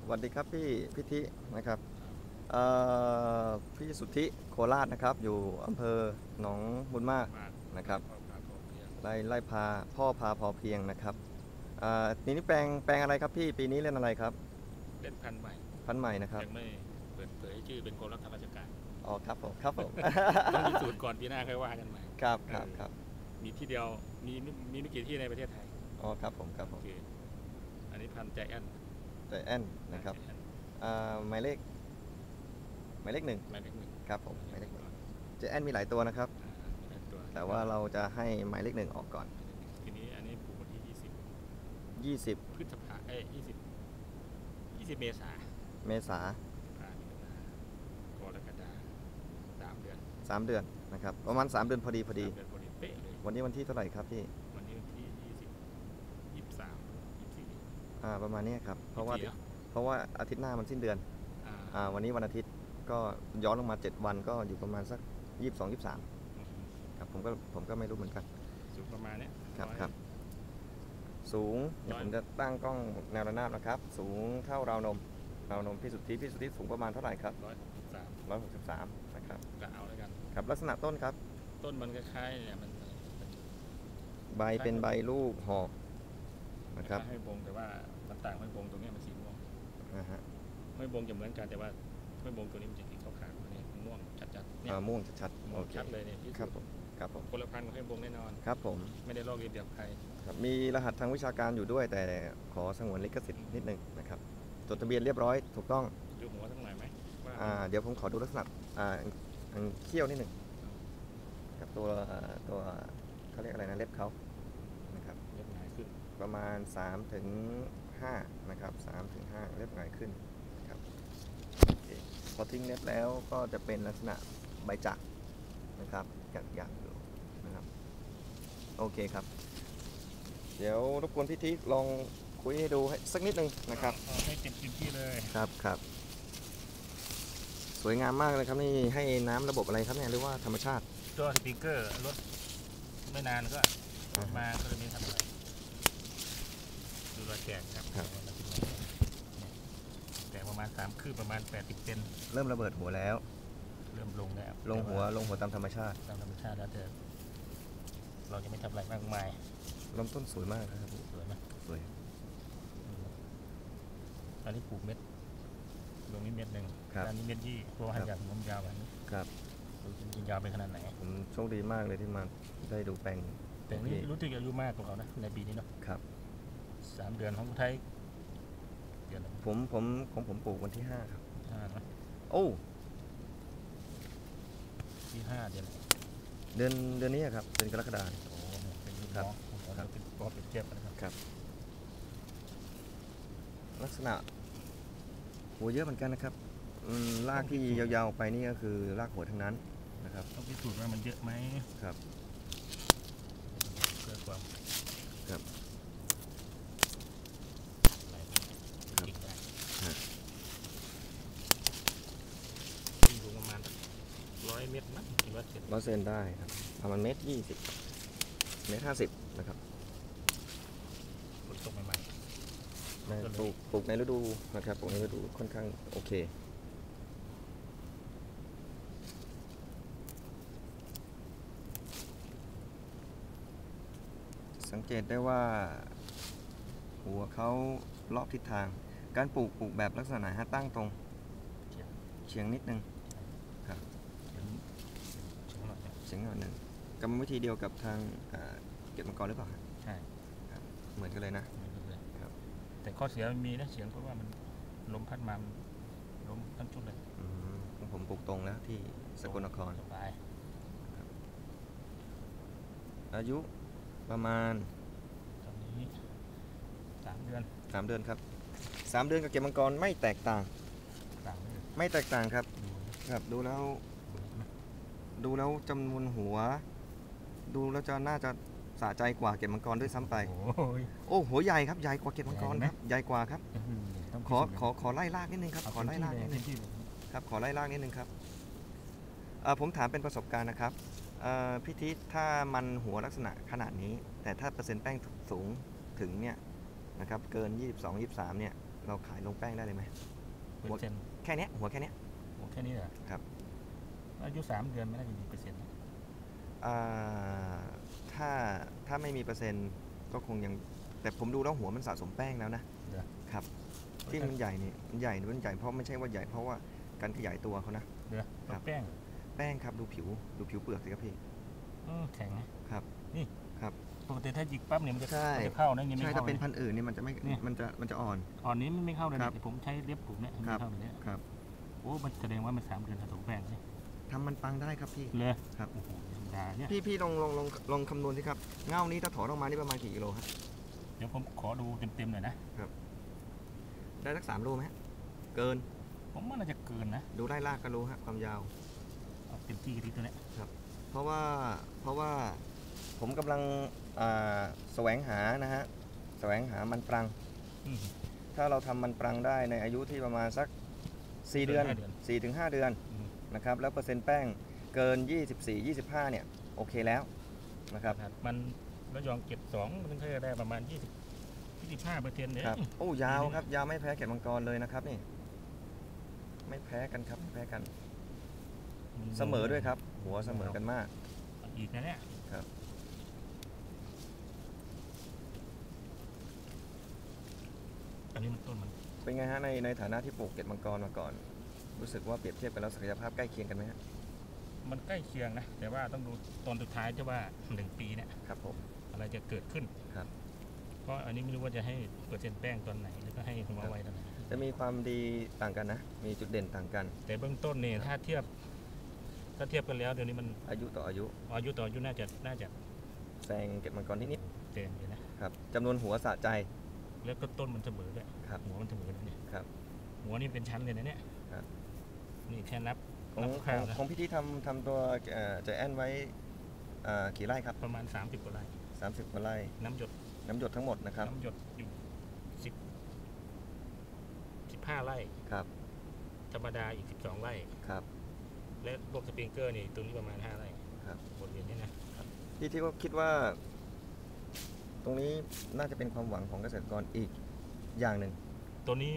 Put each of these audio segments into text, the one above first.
สวัสดีครับพี่พิธินะครับเอ่อพี่สุทธิโคราชนะครับ อยู่อำเภอหนองบุญมากมากนะครับพอพาพอเพียงไล่ไล่พาพ่อพาพอเพียงนะครับอ่านี่นี่แปลงแปลงอะไรครับพี่ปีนี้เล่นอะไรครับเล่นพันธุ์ใหม่พันธุ์ใหม่นะครับยังไม่เปิดเผยชื่อเป็นกรมรัฐราชการอ๋อครับผมครับผมต้องมีสูตรก่อนปีหน้าค่อยว่ากันใหม่ครับครับครับมีที่เดียวมีมีมีไม่กี่ที่ในประเทศไทยอ๋อครับผมครับผโอมเค อันนี้พันธุ์ใจแอนใจแอนนะครับอ่าหมายเลขหมายเลขหนึ่งหมายเลขหนึ่งครับผมหมายเลขหนึ่งใจแอนมีหลายตัวนะครับอ่ามีหลายตัวแต่ว่าเราจะให้หมายเลขหนึ่งออกก่อน ทีนี้อันนี้ปลูกวันที่20 20พฤษภาเอ้ย20 20เมษาเมษาพามิถุนากรกฎาสามเดือนสามเดือนนะครับ ประมาณ3เดือนพอดีพอดีสามเดือนพอดีเป๊ะเลยวันนี้วันที่เท่าไหร่ครับพี่ วันนี้วันที่20 23 24 อ่าประมาณนี้ครับ เพราะว่า24แล้วเพราะว่าอาทิตย์หน้ามันสิ้นเดือนอ่าอ่าวันนี้วันอาทิตย์ก็ย้อนลงมา 7 วันก็อยู่ประมาณสัก 22 23ครับผมก็ผมก็ไม่รู้เหมือนกันสูงประมาณเนี้ยครับอยครับ สูงเดี๋ยวผมจะตั้งกล้องแนวระนาบนะครับ สูงเท่าราวนมราวนมพี่สุทธิพี่สุทธิสูงประมาณเท่าไหร่ครับร้อยหกสิบสาม163นะครับก็เอาแล้วกันครับลักษณะต้นครับ ต้นมันคล้ายๆเนี่ยมันใบเป็นใบลูกหอก นะครับคล้ายๆห้อยบงแต่ว่ามันต่างห้อยบงตรงเนี้ยมันสีม่วงนะฮะห้อยบงจะเหมือนกันแต่ว่าห้อยบงตัวนี้มันจะสีขาวๆอันนี้ม่วงจัดๆเนี่ยอ่าม่วงชัดๆม่โอวงเคชัดเลยเนี่ยที่ครับผมครับผมคนละพันธุ์กับห้อยบงแน่นอนครับผมไม่ได้ลอกเลียนแบบใครครับมีรหัสทางวิชาการอยู่ด้วย แต่ขอสงวนลิขสิทธิ์นิดนึงนะครับจดทะเบียนเรียบร้อยถูกต้องดูหัวสักหน่อยไหมว่าอ่าเดี๋ยวผมขอดูลักษณะอ่าอันเขี้ยวนิดหนึ่งกับตัวตัวเขาเรียกอะไรนะเล็บเขานะครับ เล็บหนาขึ้น ประมาณ 3 ถึง 5 นะครับ3ถึง 5เล็บหงายขึ้นนะครับโอเคพอทิ้งเล็บแล้วก็จะเป็นลักษณะใบจักรนะครับอย่างอย่างอยู่นะครับ โอเคครับ เดี๋ยวรบกวนพี่ทิลองคุยให้ดูให้สักนิดนึงนะครับเอาให้เต็มพื้นที่เลยครับครับสวยงามมากเลยครับนี่ให้น้ำระบบอะไรครับเนี่ยหรือว่าธรรมชาติตัวสปริงเกอร์รถไม่นานก็อ่าฮะมาก็เลยไม่ทำอะไร ดูรอยแตกครับครับมันเป็นรอยแตกประมาณสามคืบประมาณ80เซนเริ่มระเบิดหัวแล้ว เริ่มลงแล้วลงหัวลงหัวตามธรรมชาติ ตามธรรมชาติแล้วแต่เราจะไม่ทำอะไรมากมายลำต้นสวยมากนะครับสวยไหมสวยอันนี้ปลูกเม็ดลงนี้เม็ดหนึ่งครับอันนี้เม็ดยี่เพราะว่าหันจากผมยาวแบบนี้ครับดูจริงๆยาวไปขนาดไหน ผมโชคดีมากเลยที่มาได้ดูแปลงแต่นี่โอเครู้สึกอายุมากกว่าเขานะในปีนี้เนาะครับ สามเดือนของอุทัยเดือนละผมผมของผมปลูกวันที่5ครับห้านะโอ้ที่ห้าเดือนเดือนเดือนนี้ครับเดือนกรกฎาคมโอ้เป็นลูกครัน้บองผมครับเป็นปอเป็นเทียบกันนะครับครับ ลักษณะหัวเยอะเหมือนกันนะครับอืมรากที่ยาวๆออกไปนี่ก็คือรากหัวทั้งนั้นนะครับต้องพิสูจน์ว่ามันเยอะไหมครับเพื่อความครับ อะไร ครับ ติดได้ ฮะ ที่อยู่ประมาณร้อยเมตรมั้งคิดว่าเส ร็จร้อยเซนได้ครับประมาณเมตรยี่สิบเมตรห้าสิบนะครับฝนตกใหม่ได้ก็เลยปลูกปลูกในฤดูนะครับปลูกในฤดูค่อนข้างโอเคสังเกตได้ว่าหัวเขารอบทิศทาง การปลูกปลูกแบบลักษณะไหนฮะตั้งตรงๆเฉียงเฉียงนิดนึง เฉียงเฉียงหน่อยเนี่ยเฉียงหน่อยหนึ่งกรรมวิธีเดียวกับทางอ่าเก็บมังกรหรือเปล่าฮะใช่เหมือนกันเลยนะไม่รู้เลยครับ แต่ข้อเสียมันมีนะเสียงเพราะว่ามันลมพัดมามันลมทั้งชุดเลยอืมของผมปลูกตรงแล้วที่สกลนครสบายอายุประมาณตอนนี้สามเดือน3เดือนครับ3เดือนกับเก็บมังกรไม่แตกต่างสามเดือนไม่แตกต่างครับดูนะครับดูแล้วดูนะ ดูแล้วจำนวนหัว ดูแล้วจะน่าจะสะใจกว่าเก็บมังกรด้วยซ้ำไป โอ้ยโอ้หัวใหญ่ครับใหญ่กว่าเก็บมังกรใหญ่ไหมครับใหญ่กว่าครับต้องขอพิสูจน์ขอขอไล่ลากนิดนึงครับเอาขอไล่ลากนิดนึงพื้ที่เลยครับ ขอไล่ลากนิดนึงครับเอ่อผมถามเป็นประสบการณ์นะครับเอ่อพี่ทิศถ้ามันหัวลักษณะขนาดนี้ แต่ถ้าเปอร์เซ็นต์แป้งสูงถึงเนี่ยนะครับเกิน 22 23เนี่ยเราขายลงแป้งได้เลยไหมเปอร์เซ็นต์แค่เนี้ยหัวแค่เนี้ยโอ้แค่นี้เหรอครับ อายุสามเดือนไม่น่าจะมีเปอร์เซ็นต์นะอ่าถ้าถ้าไม่มีเปอร์เซ็นต์ก็คงยังแต่ผมดูแล้วหัวมันสะสมแป้งแล้วนะเดี๋ยว ครับที่มันใหญ่นี่มันใหญ่มันใหญ่เพราะไม่ใช่ว่าใหญ่เพราะว่าการขยายตัวเขานะ เดี๋ยวครับ แป้งแป้งครับดูผิวดูผิวเปลือกสิครับพี่อืมแข็งนะครับครับปกติถ้าจิกปั๊บเนี่ยมันจะใช่ มันจะเข้านะยังไม่ใช่เข้าถ้าเป็นลยพันธุ์อื่นนี่มันจะไม่เนี่ย มันจะมันจะอ่อน อ่อนนี้มันไม่เข้าเลยครันะบแต่ผมใช้เล็บผมเนี่ยมันครัไม่บเข้าเลยเนี่ยครับ โอ้มันแสดงว่ามันสามเดือนผสมแป้งใช่ ทำมันปังได้ครับพี่เลยครับโอ้โหธรรมดาเนี่ยพี่พี่ลองลองลองลองคำนวณสิครับเง่านี้ถ้าถอนออกมานี่ประมาณกี่กิโลครับเดี๋ยวผมขอดูเต็มๆหน่อยนะได้สักสามโลไหมฮะเกิน ผมว่าน่าจะเกินนะ ดูไล่ลากก็รู้ฮะความยาวเอาเต็มที่กันทีตัวเนี้ยเพราะว่าเพราะว่าผมกำลังอ่าแสวงหานะฮะแสวงหามันปรังอืมถ้าเราทำมันปรังได้ในอายุที่ประมาณสัก4เดือนห้าเดือน4ถึง5เดือนอืม นะครับแล้วเปอร์เซ็นต์แป้งเกิน 24 25 เนี่ยโอเคแล้วนะครับครับมันระยองเก็บสองมันก็จะได้ประมาณยี่สิบยี่สิบห้าเปอร์เซ็นต์เนี่ยครับโอ้ยาวครับยาวไม่แพ้เกล็ดมังกรเลยนะครับนี่ ไม่แพ้กันครับไม่แพ้กัน เสมอด้วยครับ หัวเสมอกันมากอีกนะเนี่ยครับอันนี้มันต้นมันเป็นไงฮะในในฐานะที่ปลูกเกล็ดมังกรมาก่อน รู้สึกว่าเปรียบเทียบกันแล้วศักยภาพใกล้เคียงกันไหมฮะมันใกล้เคียงนะแต่ว่าต้องดูตอนสุดท้ายจะว่าหนึ่งปีเนี่ยครับผมอะไรจะเกิดขึ้นครับเพราะอันนี้ไม่รู้ว่าจะให้เปอร์เซ็นต์แป้งตอนไหนแล้วก็ให้หัวไวตอนไหนจะมีความดีต่างกันนะ มีจุดเด่นต่างกัน แต่เบื้องต้นเนี่ยถ้าเทียบ ถ้าเทียบกันแล้วเดี๋ยวนี้มันอายุต่ออายุอายุต่ออายุน่าจะน่าจะแซงเกล็ดมังกรนิดเต็มอยู่นะๆครับจำนวนหัวสะใจ แล้วก็ต้นมันเสมอด้วยครับหัวมันเสมอด้วยเนี่ยครับหัวนี่เป็นชั้นเลยนะเนี่ยครับ นี่แค่นับของนับขคร่าองวๆนะของพี่ที่ทำทำตัวใจแอนไว้อ่ากี่ไร่ครับ ประมาณ 30กว่าไร่30กว่าไร่ น้ำหยด น้ำหยดทั้งหมดนะครับ น้ำหยดอยู่สิบสิบห้าไร่ครับ ธรรมดาอีกสิบสองไร่ครับ และพวกสปริงเกอร์นี่ตัวนี้ประมาณห้าไร่ครับบริเวณนี้นะพี่ที่ก็คิดว่า ตรงนี้น่าจะเป็นความหวังของเกษตรกรอีกอย่างหนึ่ง ตัวนี้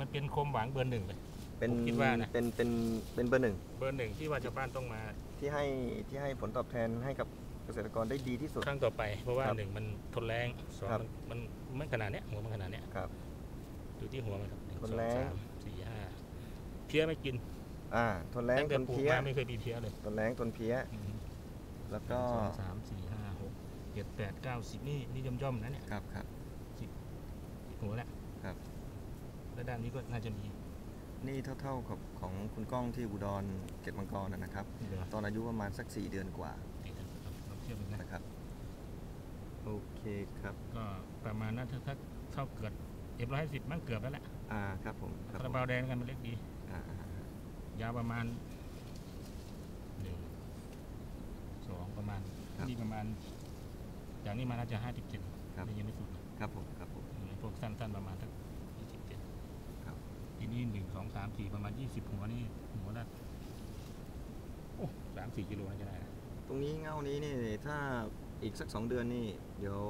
มันเป็นโคมหวังเบอร์หนึ่งเลย เป็นผมคิดว่านะ เป็นเป็นเป็นเบอร์หนึ่งเบอร์หนึ่งที่ว่าชาวบ้านต้องมาที่ให้ที่ให้ผลตอบแทนให้กับเกษตรกรได้ดีที่สุด ครั้งต่อไป เพราะว่าครับหนึ่งมันทนแรงสองครับ มันมันไม่ขนาดเนี้ยหัวมันขนาดเนี้ยครับ ดูที่หัวมันครับหนึ่งทนสองแรงสามสี่ห้าเพี้ยไม่กินอ่าทนแรงตั้งทแต่นปลูกเพี้ยมาไม่เคยมีเพี้ยเลยทนแรงทนเพี้ยอืมแล้วหก็นึ่งสองสามสี่ห้าหกเจ็ดแปดเก้าสิบนี่นี่ย่อมย่อมๆนะเนี่ย ครับครับ หัวแหละครับ แล้วด้านนี้ก็น่าจะมี นี่เท่าๆกับของคุณก้องที่อุดรเกตมังกรนะนะครับ เหลือตอนอายุประมาณสัก 4 เดือนกว่าติดกันครับเราเทียบกันนะนะครับ โอเคครับ ก็ประมาณนั้นถ้าถ้าเท่าเกิดเอ็มร้อยสิบมันเกือบแล้วแหละอ่าครับผมคคารับราผมบาวแดงกันมันเล็กดี อ่าอ่าอ่ายาวประมาณหนึ่งสองประมาณนี่ประมาณ อย่างนี้มาน่าจะห้าสิบเจ็ดครับนี่ยังไม่สุดนะครับผมครับผม พวกสั้นๆประมาณสักยี่สิบเจ็ด ครับ ทีนี้หนึ่งสองสามสี่ประมาณยี่สิบหัวนี่หัวละโอ้สามสี่กิโลน่าจะได้นะตรงนี้เง่านี้นี่ถ้าอีกสัก2เดือนนี่เดี๋ยว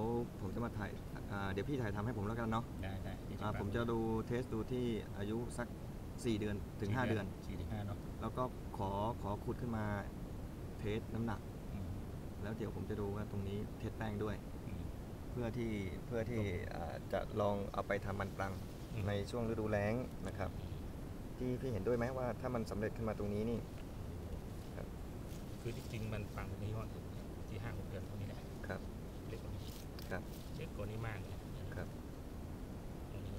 ผมจะมาถ่ายอ่าเดี๋ยวพี่ถ่ายทำให้ผมแล้วกันเนาะได้ได้ยี่สิบอ่าบาทผมจะดูเทสดูที่อายุสัก 4 เดือนถึง 5 เดือน สี่ถึงห้าเนาะแล้วก็ขอขอขุดขึ้นมาเทสน้ำหนัก อืมแล้วเดี๋ยวผมจะดูว่าตรงนี้เทสแป้งด้วย อืม เพื่อที่เพื่อที่อ่าจะลองเอาไปทำมันปรังอืม ในช่วงฤดูแล้งนะครับพี่พี่เห็นด้วยไหมว่าถ้ามันสำเร็จขึ้นมาตรงนี้นี่คือที่จริงมันฟังตรงนี้ว่าที่ห้าหกเดือนเท่านี้แหละครับเล็กกว่านี้ครับเล็กกว่านี้มากเลยครับตรงนี้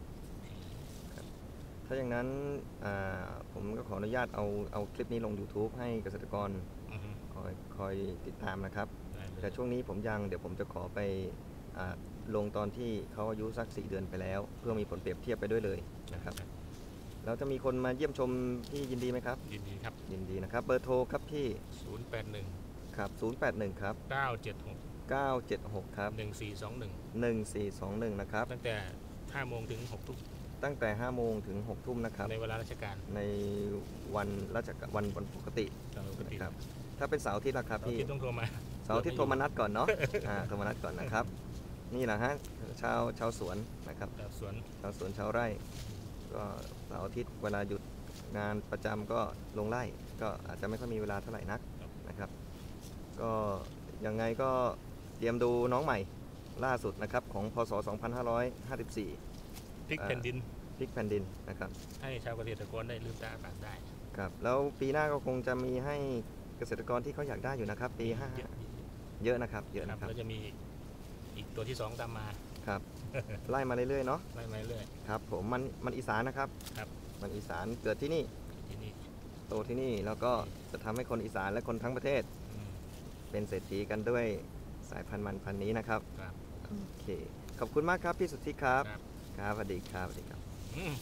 ถ้าอย่างนั้นอ่าผมก็ขออนุญาตเอาเอาคลิปนี้ลง YouTube ให้เกษตรกรอือฮึคอยคอยติดตามนะครับได้เลยแต่ช่วงนี้ผมยังเดี๋ยวผมจะขอไปอ่า ลงตอนที่เขาอายุสัก 4 เดือนไปแล้ว เพื่อมีผลเปรียบเทียบไปด้วยเลยนะครับแล้วจะมีคนมาเยี่ยมชมพี่ยินดีไหมครับ ยินดีครับ ยินดีนะครับ เบอร์โทรครับพี่ 081 ครับ 081 ครับ 976 976 ครับ 1421 1421 นะครับ ตั้งแต่ 5 โมงถึง 6 ทุ่ม ตั้งแต่ 5 โมงถึง 6 ทุ่มนะครับ ในเวลาราชการ ในวันราชการวันวันปกติตามปกตินะครับ ถ้าเป็นเสาร์อาทิตย์ละครับเราพี่ที่ต้องโทรมา เสาร์อาทิตย์โทรมานัดก่อนเนาะ อ่า โทรมานัดก่อนนะครับ นี่แหละฮะชาวชาวสวนนะครับจากสวนชาวสวนชาวไร่ ก็เสาร์อาทิตย์เวลาหยุดงานประจำก็ลงไร่ก็อาจจะไม่ค่อยมีเวลาเท่าไหร่นักนะครับ ก็ยังไงก็เตรียมดูน้องใหม่ล่าสุดนะครับของพศ 2554พริกแผ่นดินพลิกแผ่นดินนะครับให้ชาวเกษตรกรได้ลืมตาอ่านได้ครับแล้วปีหน้าก็คงจะมีให้เกษตรกรที่เขาอยากได้อยู่นะครับ ปีเยอะ5เยอะนะครับ เยอะครับนะครับแล้วจะมี อีกตัวที่สองตามมาครับไล่มาเรื่อยๆเนาะไล่มาเรื่อยครับผมมันมันอีสานนะครับครับ มันอีสานเกิดที่นี่ที่นี่โตที่นี่แล้วก็จะทำให้คนอีสานและคนทั้งประเทศอืมเป็นเศรษฐีกันด้วยสายพันธุ์มันพันธุ์นี้นะครับครับโอเคขอบคุณมากครับพี่สุทธิครับ ครับครับสวัสดีครับสวัสดีครับอืม